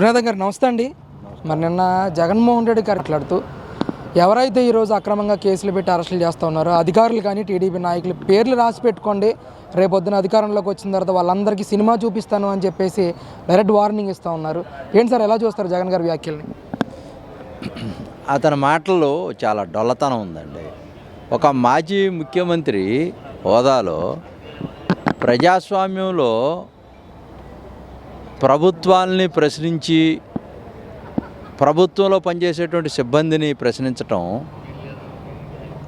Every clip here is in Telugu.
గురునాథం గారు నమస్తే అండి. మరి నిన్న జగన్మోహన్ రెడ్డి గారు మాట్లాడుతూ ఎవరైతే ఈరోజు అక్రమంగా కేసులు పెట్టి అరెస్టులు చేస్తూ ఉన్నారో అధికారులు కానీ టీడీపీ నాయకులు పేర్లు రాసి పెట్టుకోండి. రేపొద్దున అధికారంలోకి వచ్చిన తర్వాత వాళ్ళందరికీ సినిమా చూపిస్తాను అని చెప్పేసి డైరెక్ట్ వార్నింగ్ ఇస్తూ ఉన్నారు. ఏంటి సార్ ఎలా చూస్తారు జగన్ గారి వ్యాఖ్యల్ని? అతని మాటల్లో చాలా డొల్లతనం ఉందండి. ఒక మాజీ ముఖ్యమంత్రి హోదాలో ప్రజాస్వామ్యంలో ప్రభుత్వాల్ని ప్రశ్నించి ప్రభుత్వంలో పనిచేసేటువంటి సిబ్బందిని ప్రశ్నించటం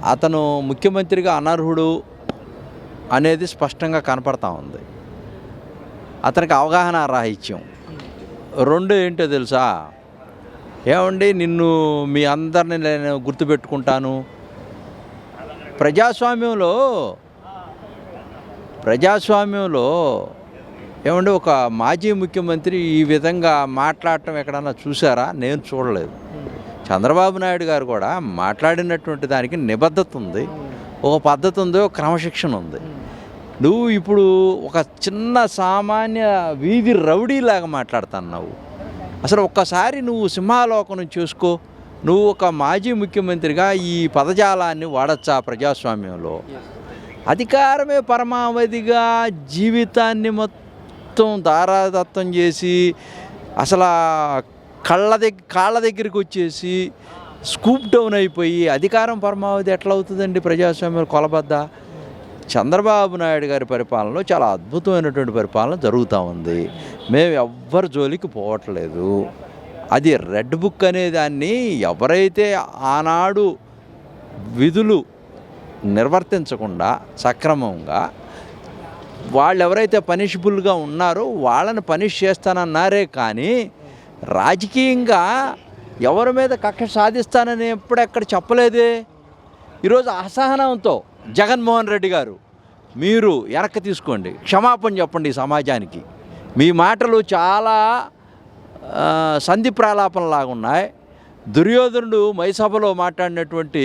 అతను ముఖ్యమంత్రిగా అనర్హుడు అనేది స్పష్టంగా కనపడతా ఉంది. అతనికి అవగాహన రాహిత్యం. రెండు ఏంటో తెలుసా? ఏమండి నిన్ను మీ అందరిని నేను గుర్తుపెట్టుకుంటాను. ప్రజాస్వామ్యంలో ప్రజాస్వామ్యంలో ఏమంటే ఒక మాజీ ముఖ్యమంత్రి ఈ విధంగా మాట్లాడటం ఎక్కడన్నా చూసారా నేను చూడలేదు. చంద్రబాబు నాయుడు గారు కూడా మాట్లాడినటువంటి దానికి నిబద్ధత ఉంది. ఒక పద్ధతి ఉంది ఒక క్రమశిక్షణ ఉంది. నువ్వు ఇప్పుడు ఒక చిన్న సామాన్య వీధి రౌడీలాగా మాట్లాడుతున్నావు. అసలు ఒక్కసారి నువ్వు సింహాలోకనం చూసుకో. నువ్వు ఒక మాజీ ముఖ్యమంత్రిగా ఈ పదజాలాన్ని వాడచ్చా ప్రజాస్వామ్యంలో? అధికారమే పరమావధిగా జీవితాన్ని మొత్తం మొత్తం దారాదత్తం చేసి అసలు కళ్ళ దగ్గర కాళ్ళ దగ్గరికి వచ్చేసి స్కూప్ డౌన్ అయిపోయి అధికారం పరమావధి ఎట్లా అవుతుందండి ప్రజాస్వామ్యం కొలబద్ద? చంద్రబాబు నాయుడు గారి పరిపాలనలో చాలా అద్భుతమైనటువంటి పరిపాలన జరుగుతూ ఉంది. మేము ఎవ్వరు జోలికి పోవట్లేదు. అది రెడ్ బుక్ అనే దాన్ని ఎవరైతే ఆనాడు విధులు నిర్వర్తించకుండా సక్రమంగా వాళ్ళు ఎవరైతే పనిషబుల్గా ఉన్నారో వాళ్ళని పనిష్ చేస్తానన్నారే కానీ రాజకీయంగా ఎవరి మీద కక్ష సాధిస్తానని ఎప్పుడెక్కడ చెప్పలేదే? ఈరోజు అసహనంతో జగన్మోహన్ రెడ్డి గారు మీరు వెనక్కి తీసుకోండి క్షమాపణ చెప్పండి సమాజానికి. మీ మాటలు చాలా సంధి ప్రాలాపనలాగా ఉన్నాయి. దుర్యోధనుడు మైసభలో మాట్లాడినటువంటి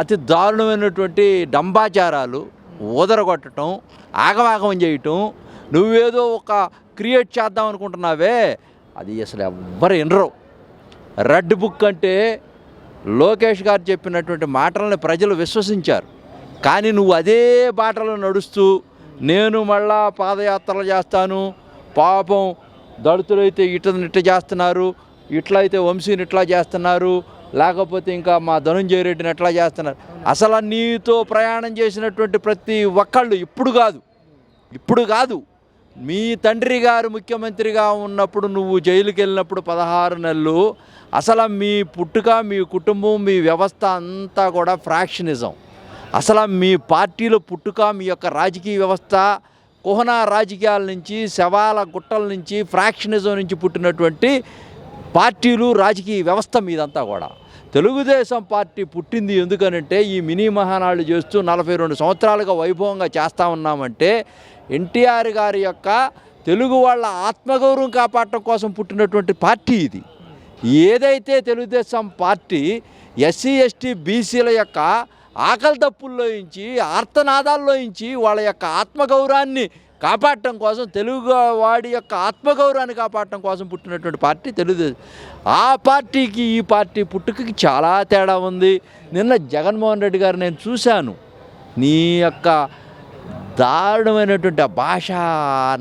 అతి దారుణమైనటువంటి డంబాచారాలు ఊదరగొట్టడం ఆగమాగం చేయటం నువ్వేదో ఒక క్రియేట్ చేద్దాం అనుకుంటున్నావే అది అసలు ఎవ్వరు వినరు. రెడ్ బుక్ అంటే లోకేష్ గారు చెప్పినటువంటి మాటలను ప్రజలు విశ్వసించారు. కానీ నువ్వు అదే బాటలో నడుస్తూ నేను మళ్ళా పాదయాత్రలు చేస్తాను పాపం దళితులైతే ఇట ఇట్ట చేస్తున్నారు ఇట్లా అయితే వంశీని ఇట్లా చేస్తున్నారు లేకపోతే ఇంకా మా ధనుంజయ రెడ్డిని ఎట్లా చేస్తున్నారు? అసలు నీతో ప్రయాణం చేసినటువంటి ప్రతి ఒక్కళ్ళు ఇప్పుడు కాదు. ఇప్పుడు కాదు. మీ తండ్రి గారు ముఖ్యమంత్రిగా ఉన్నప్పుడు నువ్వు జైలుకి వెళ్ళినప్పుడు పదహారు నెలలు అసలు మీ పుట్టుక మీ కుటుంబం మీ వ్యవస్థ అంతా కూడా ఫ్రాక్షనిజం. అసలు మీ పార్టీలో పుట్టుక మీ యొక్క రాజకీయ వ్యవస్థ కుహనా రాజకీయాల నుంచి శవాల గుట్టల నుంచి ఫ్రాక్షనిజం నుంచి పుట్టినటువంటి పార్టీలు రాజకీయ వ్యవస్థ మీదంతా కూడా. తెలుగుదేశం పార్టీ పుట్టింది ఎందుకనంటే ఈ మినీ మహానాడు చేస్తూ నలభై రెండు సంవత్సరాలుగా వైభవంగా చేస్తూ ఉన్నామంటే ఎన్టీఆర్ గారి యొక్క తెలుగు వాళ్ళ ఆత్మగౌరవం కాపాడటం కోసం పుట్టినటువంటి పార్టీ ఇది. ఏదైతే తెలుగుదేశం పార్టీ ఎస్సీ ఎస్టీ బీసీల యొక్క ఆకలి తప్పుల్లో నుంచి ఆర్తనాదాల్లో వాళ్ళ యొక్క ఆత్మగౌరవాన్ని కాపాడటం కోసం తెలుగు వాడి యొక్క ఆత్మగౌరవాన్ని కాపాడటం కోసం పుట్టినటువంటి పార్టీ తెలుగుదేశం. ఆ పార్టీకి ఈ పార్టీ పుట్టుకకి చాలా తేడా ఉంది. నిన్న జగన్మోహన్ రెడ్డి గారు నేను చూశాను. నీ యొక్క దారుణమైనటువంటి భాష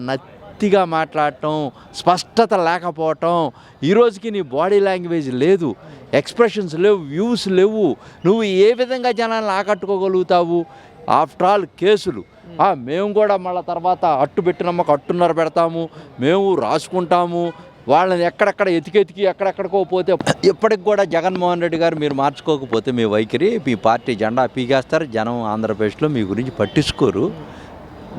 నత్తిగా మాట్లాడటం స్పష్టత లేకపోవటం ఈ రోజుకి నీ బాడీ లాంగ్వేజ్ లేదు ఎక్స్ప్రెషన్స్ లేవు వ్యూస్ లేవు. నువ్వు ఏ విధంగా జనాలను ఆకట్టుకోగలుగుతావు? ఆఫ్టర్ ఆల్ కేసులు. మేము కూడా మళ్ళీ తర్వాత అట్టు పెట్టినమ్మకు అట్టున్నర పెడతాము మేము రాసుకుంటాము. వాళ్ళని ఎక్కడెక్కడ ఎతికెతికి ఎక్కడెక్కడికో పోతే ఇప్పటికి కూడా జగన్మోహన్ రెడ్డి గారు మీరు మార్చుకోకపోతే మీ వైఖరి మీ పార్టీ జెండా పీకేస్తారు జనం ఆంధ్రప్రదేశ్లో మీ గురించి పట్టించుకోరు.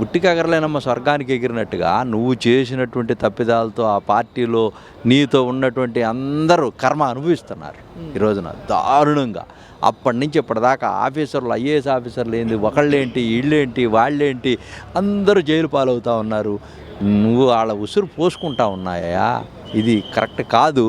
ఉట్టికి ఎగరలేనమ్మ స్వర్గానికి ఎగిరినట్టుగా నువ్వు చేసినటువంటి తప్పిదాలతో ఆ పార్టీలో నీతో ఉన్నటువంటి అందరూ కర్మ అనుభవిస్తున్నారు. ఈ రోజున దారుణంగా. అప్పటి నుంచి ఇప్పటిదాకా ఆఫీసర్లు ఐఏఎస్ ఆఫీసర్లు ఏంది ఒకళ్ళేంటి వీళ్ళేంటి వాళ్ళేంటి అందరూ జైలు పాలవుతూ ఉన్నారు. నువ్వు వాళ్ళ ఉసురు పోసుకుంటా ఉన్నాయా? ఇది కరెక్ట్ కాదు.